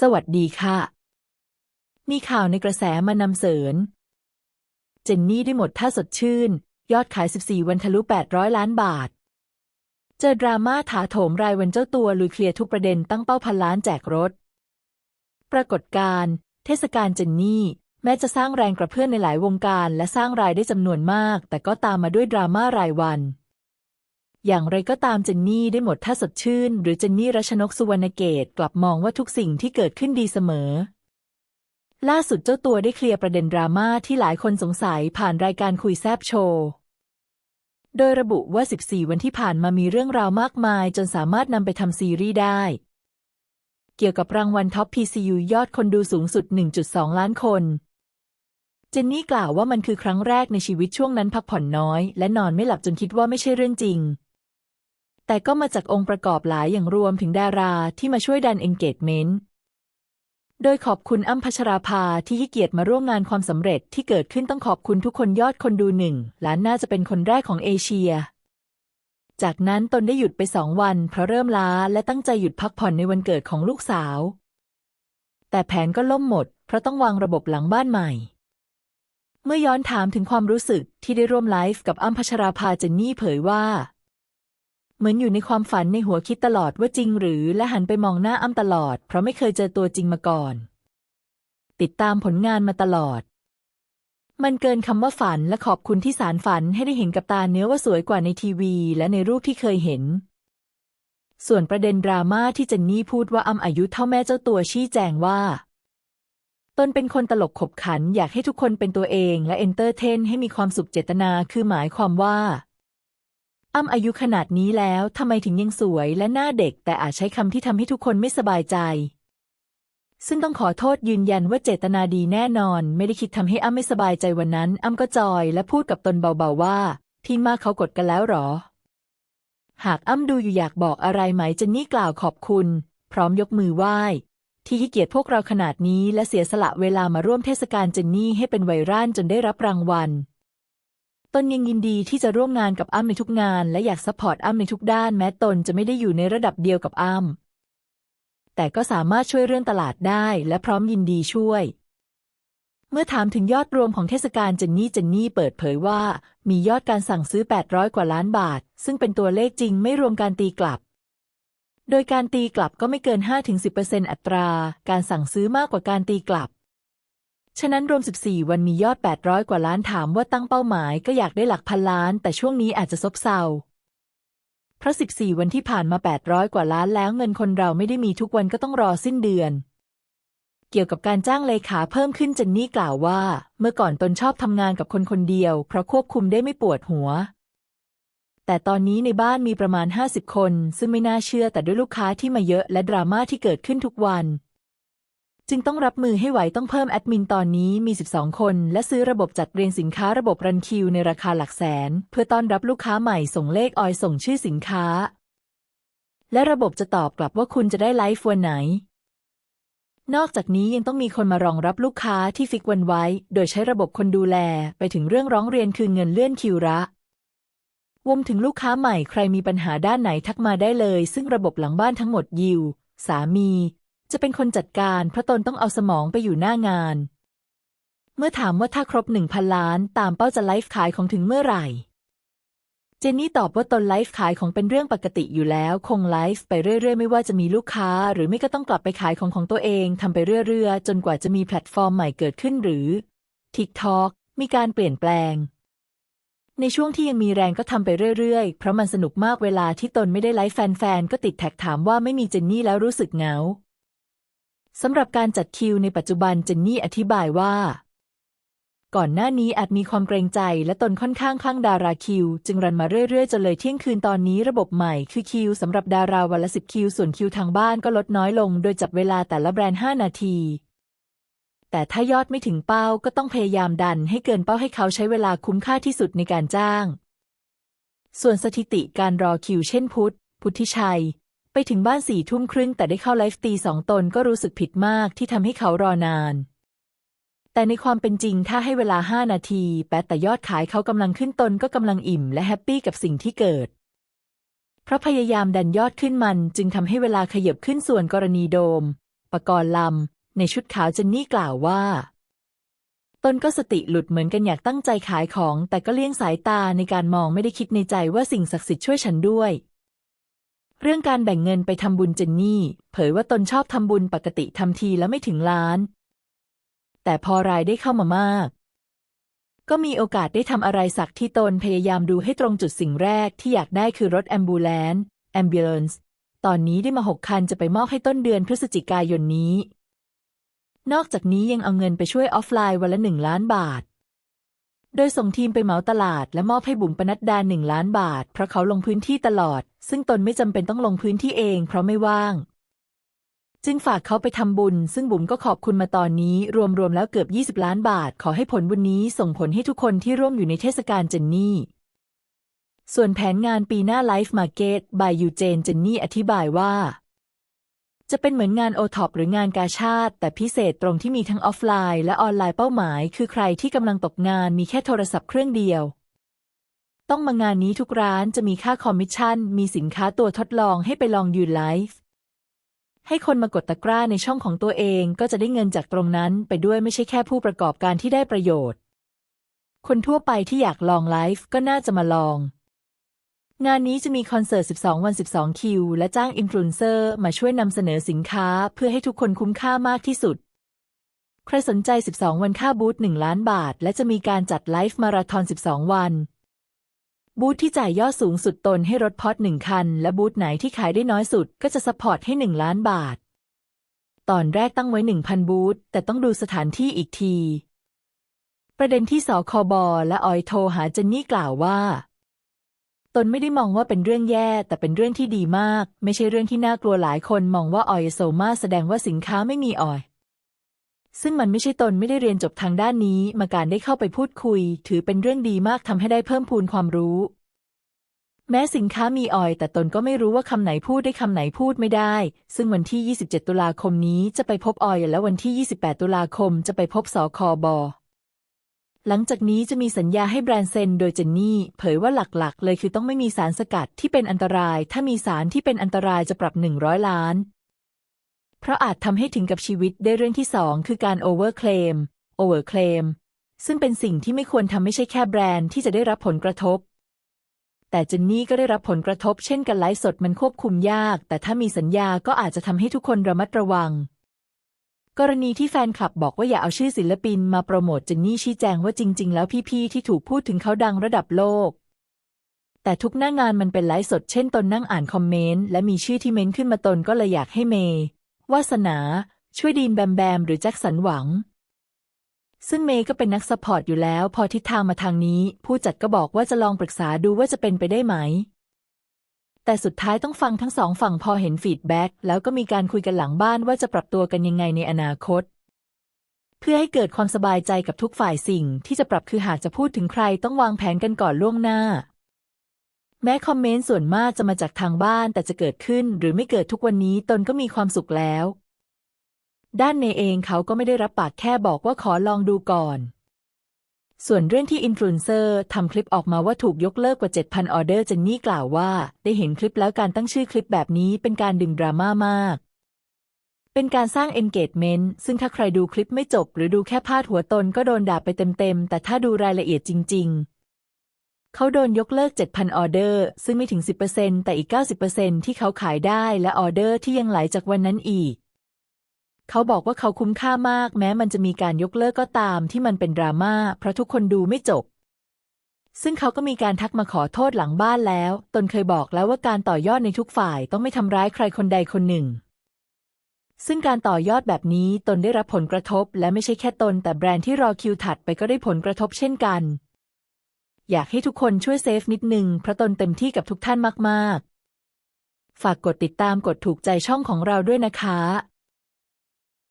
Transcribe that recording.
สวัสดีค่ะ มีข่าวในกระแสมานำเสนเจนนี่ได้หมดท่าสดชื่น ยอดขาย 14 วันทะลุ 800 ล้านบาท เจอดราม่าถาโถมรายวันเจ้าตัวลุยเคลียร์ทุกประเด็นตั้งเป้าพันล้านแจกรถ ปรากฏการณ์เทศกาลเจนนี่ แม้จะสร้างแรงกระเพื่อมในหลายวงการ และสร้างรายได้จำนวนมาก แต่ก็ตามมาด้วยดราม่ารายวัน อย่างไรก็ตามเจนนี่ได้หมดท่าสดชื่น หรือเจนนี่รัชนกสุวรรณเกตกลับมองว่าทุกสิ่งที่เกิดขึ้นดีเสมอ ล่าสุดเจ้าตัวได้เคลียร์ประเด็นดราม่าที่หลายคนสงสัยผ่านรายการคุยแซบโชว์ โดยระบุว่า 14 วันที่ผ่านมามีเรื่องราวมากมาย จนสามารถนำไปทำซีรีส์ได้ เกี่ยวกับรางวัลท็อป PCU ยอดคนดูสูงสุด 1.2 ล้านคนเจนนี่กล่าวว่ามันคือครั้งแรกในชีวิตช่วงนั้นพักผ่อนน้อย และนอนไม่หลับจนคิดว่าไม่ใช่เรื่องจริง แต่ก็มาจากองค์ประกอบหลายอย่างรวมถึงดาราที่มาช่วยดัน engagement โดยขอบคุณอ้ำพัชราภาที่ให้เกียรติมาร่วมงานความสำเร็จที่เกิดขึ้นต้องขอบคุณทุกคนยอดคนดูหนึ่งล้านน่าจะเป็นคนแรกของเอเชีย จากนั้นตนได้หยุดไปสองวันเพราะเริ่มล้าและตั้งใจหยุดพักผ่อนในวันเกิดของลูกสาว แต่แผนก็ล่มหมด เพราะต้องวางระบบหลังบ้านใหม่ เมื่อย้อนถามถึงความรู้สึกที่ได้ร่วมไลฟ์กับอ้ำพัชราภาเจนนี่เผยว่า เหมือนอยู่ในความฝันในหัวคิดตลอดว่าจริงหรือและหันไปมองหน้าอ้ำตลอด เพราะไม่เคยเจอตัวจริงมาก่อน ติดตามผลงานมาตลอด มันเกินคำว่าฝันและขอบคุณที่สารฝันให้ได้เห็นกับตาเนื้อว่าสวยกว่าในทีวี และในรูปที่เคยเห็น ส่วนประเด็นดราม่าที่เจนนี่พูดว่าอ้ำอายุเท่าแม่เจ้าตัวชี้แจงว่าตนเป็นคนตลกขบขันอยากให้ทุกคนเป็นตัวเองและเอนเตอร์เทนให้มีความสุขเจตนาคือหมายความว่า อ้ำอายุขนาดนี้แล้วทำไมถึงยังสวยและหน้าเด็ก แต่อาจใช้คำที่ทำให้ทุกคนไม่สบายใจ ซึ่งต้องขอโทษยืนยันว่าเจตนาดีแน่นอน ไม่ได้คิดทำให้อ้ำไม่สบายใจวันนั้น อ้ำก็จอยและพูดกับตนเบาๆว่าพี่มาเขากดกันแล้วหรอ หากอ้ำดูอยู่อยากบอกอะไรไหมเจนนี่กล่าวขอบคุณ พร้อมยกมือไหว้ ที่ให้เกียรติพวกเราขนาดนี้และเสียสละเวลามาร่วมเทศกาลเจนนี่ให้เป็นไวรัลจนได้รับรางวัล ตนยังยินดีที่จะร่วมงานกับอ้ำในทุกงาน และอยากซัพพอร์ตอ้ำในทุกด้านแม้ตนจะไม่ได้อยู่ในระดับเดียวกับอ้ำแต่ก็สามารถช่วยเรื่องตลาดได้และพร้อมยินดีช่วย เมื่อถามถึงยอดรวมของเทศกาลเจนนี่เจนนี่เปิดเผยว่า มียอดการสั่งซื้อ 800 กว่าล้านบาท ซึ่งเป็นตัวเลขจริงไม่รวมการตีกลับ โดยการตีกลับก็ไม่เกิน 5-10%อัตรา การสั่งซื้อมากกว่าการตีกลับ ฉะนั้นรวม 14 วันมียอด 800 กว่าล้านถามว่าตั้งเป้าหมายก็อยากได้หลักพันล้าน แต่ช่วงนี้อาจจะซบเซาเพราะ 14 วันที่ผ่านมา 800 กว่าล้านแล้วเงินคนเราไม่ได้มีทุกวันก็ต้องรอสิ้นเดือน เกี่ยวกับการจ้างเลขาเพิ่มขึ้นเจนนี่กล่าวว่า เมื่อก่อนตนชอบทำงานกับคนคนเดียว เพราะควบคุมได้ไม่ปวดหัว แต่ตอนนี้ในบ้านมีประมาณ 50 คน ซึ่งไม่น่าเชื่อแต่ด้วยลูกค้าที่มาเยอะและดราม่าที่เกิดขึ้นทุกวัน จึงต้องรับมือให้ไหวต้องเพิ่มแอดมินตอนนี้มี 12 คน และซื้อระบบจัดเรียงสินค้าระบบรันคิวในราคาหลักแสน เพื่อต้อนรับลูกค้าใหม่ส่งเลขออยส่งชื่อสินค้า และระบบจะตอบกลับว่าคุณจะได้ไลฟ์วันไหน นอกจากนี้ยังต้องมีคนมารองรับลูกค้าที่ฟิกวันไว้ โดยใช้ระบบคนดูแลไปถึงเรื่องร้องเรียนคือเงินเลื่อนคิวระวมถึงลูกค้าใหม่ใครมีปัญหาด้านไหนทักมาได้เลย ซึ่งระบบหลังบ้านทั้งหมดยิว สามี จะเป็นคนจัดการเพราะตนต้องเอาสมองไปอยู่หน้างาน เมื่อถามว่าถ้าครบหนึ่งพันล้านตามเป้าจะไลฟ์ขายของถึงเมื่อไหร่ เจนนี่ตอบว่าตนไลฟ์ขายของเป็นเรื่องปกติอยู่แล้ว คงไลฟ์ไปเรื่อยๆ ไม่ว่าจะมีลูกค้า หรือไม่ก็ต้องกลับไปขายของของตัวเองทำไปเรื่อยๆ จนกว่าจะมีแพลตฟอร์มใหม่เกิดขึ้นหรือ TikTok มีการเปลี่ยนแปลงในช่วงที่ยังมีแรงก็ทำไปเรื่อยๆ เพราะมันสนุกมากเวลาที่ตนไม่ได้ไลฟ์แฟนๆ ก็ติดแท็กถามว่าไม่มีเจนนี่แล้วรู้สึกเหงา สำหรับการจัดคิวในปัจจุบันเจนนี่อธิบายว่า ก่อนหน้านี้อาจมีความเกรงใจและตนค่อนข้างคลั่งดาราคิว จึงรันมาเรื่อยๆจนเลยเที่ยงคืนตอนนี้ระบบใหม่คือคิวสำหรับดาราวันละสิบคิว ส่วนคิวทางบ้านก็ลดน้อยลง โดยจับเวลาแต่ละแบรนด์ 5 นาที แต่ถ้ายอดไม่ถึงเป้าก็ต้องพยายามดันให้เกินเป้าให้เขาใช้เวลาคุ้มค่าที่สุดในการจ้าง ส่วนสถิติการรอคิวเช่นพุทธพุทธิชัย ไปถึงบ้านสี่ทุ่มครึ่งแต่ได้เข้าไลฟ์ตีสองตนก็รู้สึกผิดมากที่ทำให้เขารอนาน แต่ในความเป็นจริงถ้าให้เวลาห้านาที แปะแต่ยอดขายเขากำลังขึ้นตนก็กำลังอิ่มและแฮปปี้กับสิ่งที่เกิด เพราะพยายามดันยอดขึ้นมันจึงทำให้เวลาขยับขึ้นส่วนกรณีโดมปกรณ์ลำ ในชุดขาวเจนนี่กล่าวว่าตนก็สติหลุดเหมือนกันอยากตั้งใจขายของ แต่ก็เลี่ยงสายตาในการมองไม่ได้คิดในใจว่าสิ่งศักดิ์สิทธิ์ช่วยฉันด้วย เรื่องการแบ่งเงินไปทำบุญเจนนี่ เผยว่าตนชอบทำบุญปกติทำทีแล้วไม่ถึงล้าน แต่พอรายได้เข้ามามาก ก็มีโอกาสได้ทำอะไรสักที่ตนพยายามดูให้ตรงจุดสิ่งแรกที่อยากได้คือรถแอมบูเลนซ์แอมบูเลนซ์ตอนนี้ได้มาหกคันจะไปมอบให้ต้นเดือนพฤศจิกายนนี้ นอกจากนี้ยังเอาเงินไปช่วยออฟไลน์วันละหนึ่งล้านบาท โดยส่งทีมไปเหมาตลาดและมอบให้บุ๋มปนัดดาหนึ่งล้านบาท เพราะเขาลงพื้นที่ตลอด ซึ่งตนไม่จำเป็นต้องลงพื้นที่เอง เพราะไม่ว่าง จึงฝากเขาไปทำบุญ ซึ่งบุ๋มก็ขอบคุณมาตอนนี้ รวมๆแล้วเกือบ 20 ล้านบาท ขอให้ผลบุญนี้ส่งผลให้ทุกคนที่ร่วมอยู่ในเทศกาลเจนนี่ส่วนแผนงานปีหน้า Life Market by ยูเจนเจนนี่อธิบายว่า จะเป็นเหมือนงานโอท็อปหรืองานกาชาติแต่พิเศษตรงที่มีทั้งออฟไลน์และออนไลน์เป้าหมาย คือใครที่กำลังตกงานมีแค่โทรศัพท์เครื่องเดียว ต้องมางานนี้ทุกร้านจะมีค่าคอมมิชชั่น มีสินค้าตัวทดลองให้ไปลองยืนไลฟ์ให้คนมากดตะกร้าในช่องของตัวเองก็จะได้เงินจากตรงนั้นไปด้วยไม่ใช่แค่ผู้ประกอบการที่ได้ประโยชน์ คนทั่วไปที่อยากลองไลฟ์ก็น่าจะมาลอง งานนี้จะมีคอนเสิร์ต 12 วัน 12 คิว และจ้างอินฟลูเอนเซอร์มาช่วยนำเสนอสินค้าเพื่อให้ทุกคนคุ้มค่ามากที่สุด ใครสนใจ 12 วันค่าบูธ 1 ล้านบาท และจะมีการจัดไลฟ์มาราธอน 12 วัน บูธที่จ่ายยอดสูงสุดตนให้รถพอดหนึ่งคัน และบูธไหนที่ขายได้น้อยสุดก็จะซัพพอร์ตให้ 1 ล้านบาท ตอนแรกตั้งไว้ 1,000 บูธ แต่ต้องดูสถานที่อีกที ประเด็นที่สคบและออยโทรหาเจนนี่กล่าวว่า ตนไม่ได้มองว่าเป็นเรื่องแย่ แต่เป็นเรื่องที่ดีมาก ไม่ใช่เรื่องที่น่ากลัวหลายคนมองว่าออยโซมาแสดงว่าสินค้าไม่มีออย ซึ่งมันไม่ใช่ตนไม่ได้เรียนจบทางด้านนี้ มาการได้เข้าไปพูดคุย ถือเป็นเรื่องดีมากทำให้ได้เพิ่มพูนความรู้ แม้สินค้ามีออย แต่ตนก็ไม่รู้ว่าคำไหนพูดได้คำไหนพูดไม่ได้ ซึ่งวันที่ 27 ตุลาคมนี้จะไปพบออยและวันที่ 28 ตุลาคมจะไปพบสคบ หลังจากนี้จะมีสัญญาให้แบรนด์เซนโดยเจนนี่ เผยว่าหลักๆ เลยคือต้องไม่มีสารสกัดที่เป็นอันตราย ถ้ามีสารที่เป็นอันตรายจะปรับ 100 ล้าน เพราะอาจทำให้ถึงกับชีวิตได้เรื่องที่สองคือการโอเวอร์เคลมโอเวอร์เคลมซึ่งเป็นสิ่งที่ไม่ควรทำไม่ใช่แค่แบรนด์ที่จะได้รับผลกระทบ แต่เจนนี่ก็ได้รับผลกระทบเช่นกันไลฟ์สดมันควบคุมยาก แต่ถ้ามีสัญญาก็อาจจะทำให้ทุกคนระมัดระวัง กรณีที่แฟนคลับบอกว่าอย่าเอาชื่อศิลปินมาโปรโมทเจนนี่ชี้แจงว่าจริง ๆ แล้วพี่ๆที่ถูกพูดถึงเขาดังระดับโลก แต่ทุกหน้างานมันเป็นไลฟ์สดเช่นตนนั่งอ่านคอมเมนต์และมีชื่อที่เม้นขึ้นมาตนก็เลยอยากให้เมย์วาสนา ช่วยดีนแบมแบมหรือแจ็คสันหวัง ซึ่งเมย์ก็เป็นนักสปอร์ตอยู่แล้ว พอทิศทางมาทางนี้ ผู้จัดก็บอกว่าจะลองปรึกษาดูว่าจะเป็นไปได้ไหม แต่สุดท้ายต้องฟังทั้งสองฝั่งพอเห็นฟีดแบ็กแล้วก็มีการคุยกันหลังบ้านว่าจะปรับตัวกันยังไงในอนาคต เพื่อให้เกิดความสบายใจกับทุกฝ่ายสิ่งที่จะปรับคือหากจะพูดถึงใครต้องวางแผนกันก่อนล่วงหน้า แม้คอมเมนต์ส่วนมากจะมาจากทางบ้านแต่จะเกิดขึ้นหรือไม่เกิดทุกวันนี้ตนก็มีความสุขแล้ว ด้านเนเองเขาก็ไม่ได้รับปากแค่บอกว่าขอลองดูก่อน ส่วนเรื่องที่อินฟลูเอนเซอร์ทำคลิปออกมาว่าถูกยกเลิกกว่า 7,000 ออเดอร์เจนนี่กล่าวว่า ได้เห็นคลิปแล้วการตั้งชื่อคลิปแบบนี้เป็นการดึงดราม่ามาก เป็นการสร้าง engagement ซึ่งถ้าใครดูคลิปไม่จบ หรือดูแค่พาดหัวตนก็โดนด่าไปเต็มๆ แต่ถ้าดูรายละเอียดจริง ๆ เขาโดนยกเลิก 7,000 ออเดอร์ ซึ่งไม่ถึง 10%แต่อีก 90%ที่เขาขายได้และออเดอร์ที่ยังไหลจากวันนั้นอีก เขาบอกว่าเขาคุ้มค่ามาก แม้มันจะมีการยกเลิกก็ตามที่มันเป็นดราม่าเพราะทุกคนดูไม่จบ ซึ่งเขาก็มีการทักมาขอโทษหลังบ้านแล้ว ตนเคยบอกแล้วว่าการต่อยอดในทุกฝ่ายต้องไม่ทำร้ายใครคนใดคนหนึ่ง ซึ่งการต่อยอดแบบนี้ตนได้รับผลกระทบ และไม่ใช่แค่ตน แต่แบรนด์ที่รอคิวถัดไปก็ได้ผลกระทบเช่นกัน อยากให้ทุกคนช่วยเซฟนิดนึงเพราะตนเต็มที่กับทุกท่านมากๆ ฝากกดติดตามกดถูกใจช่องของเราด้วยนะคะ